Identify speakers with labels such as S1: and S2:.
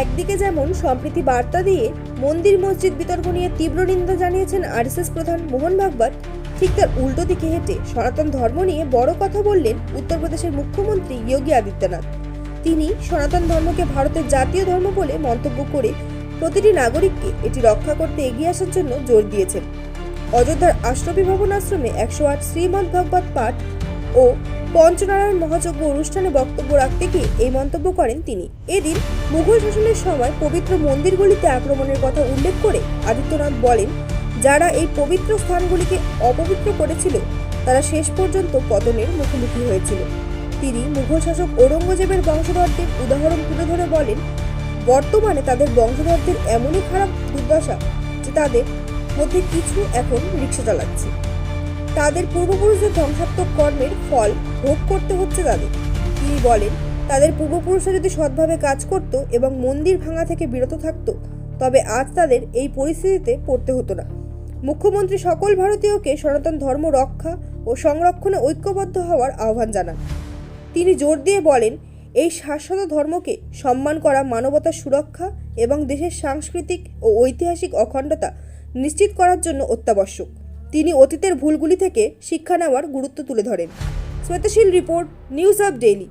S1: একদিকে যেমন সম্প্রীতি বার্তা দিয়ে মন্দির মসজিদ বিতর্ক নিয়ে তীব্র নিন্দা জানিয়েছেন আরএসএস প্রধান মোহন ভাগবত, ঠিক তার উল্টো দিকে হেঁটে সনাতন ধর্ম নিয়ে বড় কথা বললেন উত্তরপ্রদেশের মুখ্যমন্ত্রী যোগী আদিত্যনাথ। তিনি সনাতন ধর্মকে ভারতের জাতীয় ধর্ম বলে মন্তব্য করে প্রতিটি নাগরিককে এটি রক্ষা করতে এগিয়ে আসার জন্য জোর দিয়েছেন। অযোধ্যার আশ্রবী ভবন আশ্রমে একশো আট শ্রীমদ ভাগবত পাঠ ও পঞ্চনারায়ণ মহাযজ্ঞ অনুষ্ঠানে বক্তব্য রাখতে গিয়ে এই মন্তব্য করেন তিনি। এদিন মুঘল শাসনের সময় পবিত্র মন্দিরগুলিতে আক্রমণের কথা উল্লেখ করে আদিত্যনাথ বলেন, যারা এই পবিত্র স্থানগুলিকে অপবিত্র করেছিল, তারা শেষ পর্যন্ত পতনের মুখোমুখি হয়েছিল। তিনি মুঘল শাসক ঔরঙ্গজেবের বংশধরদের উদাহরণ তুলে ধরে বলেন, বর্তমানে তাদের বংশধরদের এমনই খারাপ দুর্দশা যে তাদের মধ্যে কিছু এখন রিক্সা চালাচ্ছে। তাদের পূর্বপুরুষদের ধ্বংসাত্মক কর্মের ফল ভোগ করতে হচ্ছে তাদের। তিনি বলেন, তাদের পূর্বপুরুষরা যদি সৎভাবে কাজ করত এবং মন্দির ভাঙা থেকে বিরত থাকত, তবে আজ তাদের এই পরিস্থিতিতে পড়তে হতো না। মুখ্যমন্ত্রী সকল ভারতীয়কে সনাতন ধর্ম রক্ষা ও সংরক্ষণে ঐক্যবদ্ধ হওয়ার আহ্বান জানান। তিনি জোর দিয়ে বলেন, এই শাশ্বত ধর্মকে সম্মান করা মানবতার সুরক্ষা এবং দেশের সাংস্কৃতিক ও ঐতিহাসিক অখণ্ডতা নিশ্চিত করার জন্য অত্যাবশ্যক। তিনি অতীতের ভুলগুলি থেকে শিক্ষা নেওয়ার গুরুত্ব তুলে ধরেন। শ্বেতশীল রিপোর্ট নিউজ অব ডেইলি।